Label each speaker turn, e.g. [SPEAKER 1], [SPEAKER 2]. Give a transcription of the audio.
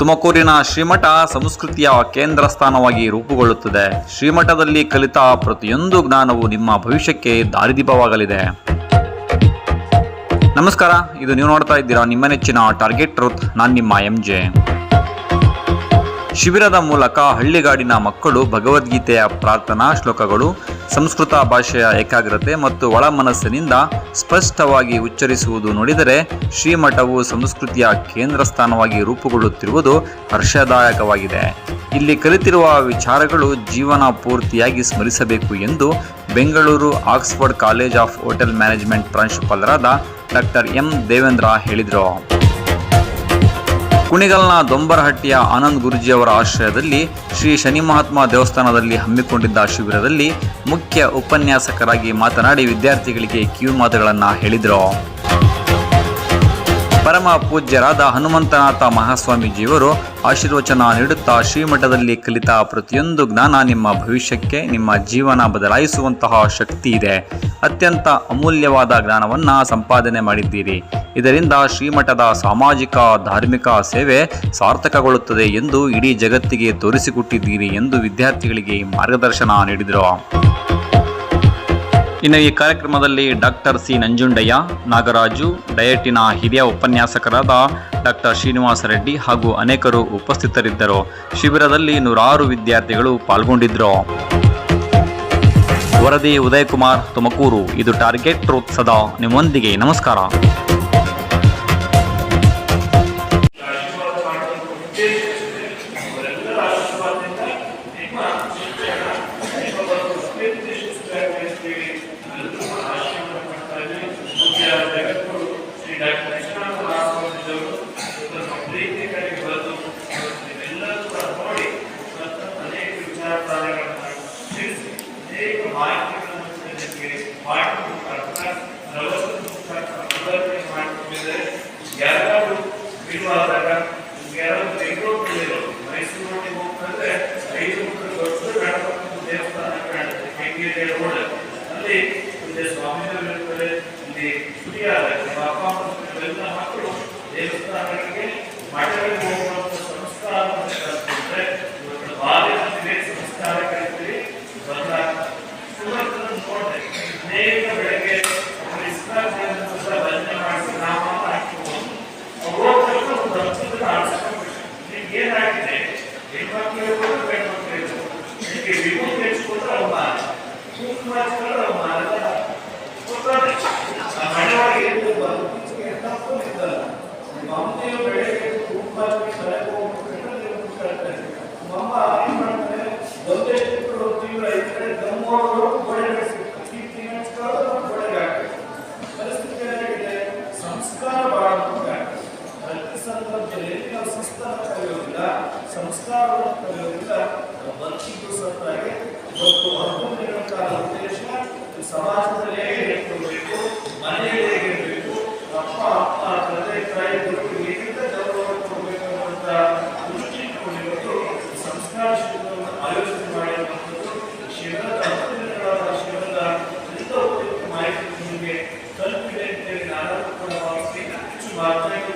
[SPEAKER 1] ತುಮಕೂರಿನ ಶ್ರೀಮಠ ಸಂಸ್ಕೃತಿಯ ಕೇಂದ್ರ ಸ್ಥಾನವಾಗಿ ರೂಪುಗೊಳ್ಳುತ್ತದೆ. ಶ್ರೀಮಠದಲ್ಲಿ ಕಲಿತ ಪ್ರತಿಯೊಂದು ಜ್ಞಾನವು ನಿಮ್ಮ ಭವಿಷ್ಯಕ್ಕೆ ದಾರಿದೀಪವಾಗಲಿದೆ. ನಮಸ್ಕಾರ, ಇದು ನೀವು ನೋಡ್ತಾ ಇದ್ದೀರಾ ನಿಮ್ಮ ನೆಚ್ಚಿನ ಟಾರ್ಗೆಟ್ ಟ್ರೂತ್, ನಾನು ನಿಮ್ಮ ಎಂ ಜೆ. ಶಿಬಿರದ ಮೂಲಕ ಹಳ್ಳಿಗಾಡಿನ ಮಕ್ಕಳು ಭಗವದ್ಗೀತೆಯ ಪ್ರಾರ್ಥನಾ ಶ್ಲೋಕಗಳು ಸಂಸ್ಕೃತ ಭಾಷೆಯ ಏಕಾಗ್ರತೆ ಮತ್ತು ಒಳ ಮನಸ್ಸಿನಿಂದ ಸ್ಪಷ್ಟವಾಗಿ ಉಚ್ಚರಿಸುವುದು ನೋಡಿದರೆ ಶ್ರೀಮಠವು ಸಂಸ್ಕೃತಿಯ ಕೇಂದ್ರ ಸ್ಥಾನವಾಗಿ ರೂಪುಗೊಳ್ಳುತ್ತಿರುವುದು ಹರ್ಷದಾಯಕವಾಗಿದೆ. ಇಲ್ಲಿ ಕಲಿತಿರುವ ವಿಚಾರಗಳು ಜೀವನ ಪೂರ್ತಿಯಾಗಿ ಸ್ಮರಿಸಬೇಕು ಎಂದು Bengaluru Oxford college of hotel management ಪ್ರಾಂಶುಪಾಲರಾದ ಡಾಕ್ಟರ್ ಎಂ ದೇವೇಂದ್ರ ಹೇಳಿದರು. ಕುಣಿಗಲ್ನ ದೊಂಬರಹಟ್ಟಿಯ ಆನಂದ್ ಗುರುಜಿಯವರ ಆಶ್ರಯದಲ್ಲಿ ಶ್ರೀ ಶನಿ ಮಹಾತ್ಮ ದೇವಸ್ಥಾನದಲ್ಲಿ ಹಮ್ಮಿಕೊಂಡಿದ್ದ ಶಿಬಿರದಲ್ಲಿ ಮುಖ್ಯ ಉಪನ್ಯಾಸಕರಾಗಿ ಮಾತನಾಡಿ ವಿದ್ಯಾರ್ಥಿಗಳಿಗೆ ಕಿವಿ ಮಾತುಗಳನ್ನು ಹೇಳಿದರು. ಪರಮ ಪೂಜ್ಯರಾದ ಹನುಮಂತನಾಥ ಮಹಾಸ್ವಾಮೀಜಿಯವರು ಆಶೀರ್ವಚನ ನೀಡುತ್ತಾ ಶ್ರೀಮಠದಲ್ಲಿ ಕಲಿತ ಪ್ರತಿಯೊಂದು ಜ್ಞಾನ ನಿಮ್ಮ ಭವಿಷ್ಯಕ್ಕೆ, ನಿಮ್ಮ ಜೀವನ ಬದಲಾಯಿಸುವಂತಹ ಶಕ್ತಿ ಇದೆ. ಅತ್ಯಂತ ಅಮೂಲ್ಯವಾದ ಜ್ಞಾನವನ್ನು ಸಂಪಾದನೆ ಮಾಡಿದ್ದೀರಿ. ಇದರಿಂದ ಶ್ರೀಮಠದ ಸಾಮಾಜಿಕ, ಧಾರ್ಮಿಕ ಸೇವೆ ಸಾರ್ಥಕಗೊಳ್ಳುತ್ತದೆ ಎಂದು ಇಡೀ ಜಗತ್ತಿಗೆ ತೋರಿಸಿಕೊಟ್ಟಿದ್ದೀರಿ ಎಂದು ವಿದ್ಯಾರ್ಥಿಗಳಿಗೆ ಮಾರ್ಗದರ್ಶನ ನೀಡಿದರು. ಇನ್ನು ಈ ಕಾರ್ಯಕ್ರಮದಲ್ಲಿ ಡಾಕ್ಟರ್ ಸಿ ನಂಜುಂಡಯ್ಯ, ನಾಗರಾಜು, ಡಯಟಿನ ಹಿರಿಯ ಉಪನ್ಯಾಸಕರಾದ ಡಾಕ್ಟರ್ ಶ್ರೀನಿವಾಸ ರೆಡ್ಡಿ ಹಾಗೂ ಅನೇಕರು ಉಪಸ್ಥಿತರಿದ್ದರು. ಶಿಬಿರದಲ್ಲಿ ನೂರಾರು ವಿದ್ಯಾರ್ಥಿಗಳು ಪಾಲ್ಗೊಂಡಿದ್ದರು ವರದಿ ಉದಯಕುಮಾರ್ ತುಮಕೂರು. ಇದು ಟಾರ್ಗೆಟ್ ಟ್ರೂತ್ ಸದಾ. ನಿಮ್ಮೊಂದಿಗೆ ನಮಸ್ಕಾರ.
[SPEAKER 2] ಮುಖಾಂತರ ಅಭಿವೃದ್ಧಿ ಮಾಡಿಕೊಂಡಿದ್ದಾರೆ ಯಾರಾದರೂ ಬಿಡುವಾದಾಗ ಯಾರಾದ್ರೂ కూడా పెట్టుకోవచ్చు ఇది రిమూవ్ చేసుకుంటూ ఉన్నారు చూసి మార్చుకుంటూ ఉన్నారు కదా మనవాడికి ఎంత తప్పు లేదు మామూలు ನಾವು ಬದುಕಿದ್ದು ಸತ್ತಾಗಿ ಇವತ್ತು ಕಾಲ ಉದ್ದೇಶ ಸಮಾಜದಲ್ಲಿ ಅಪ್ಪ ಅಪ್ಪ ತಂದೆ ತಾಯಿ ಇಟ್ಕೊಂಡಿರೋದು ಸಂಸ್ಕಾರ ಶಿಬಿರವನ್ನು ಆಯೋಜನೆ ಮಾಡಿರುವಂಥದ್ದು ಶಿಬಿರದ ಹತ್ತು ಉಪಯುಕ್ತ ಮಾಹಿತಿ ನಿಮಗೆ ತಲುಪಿದೆ ನಾನು ಮಾತನಾಡಿ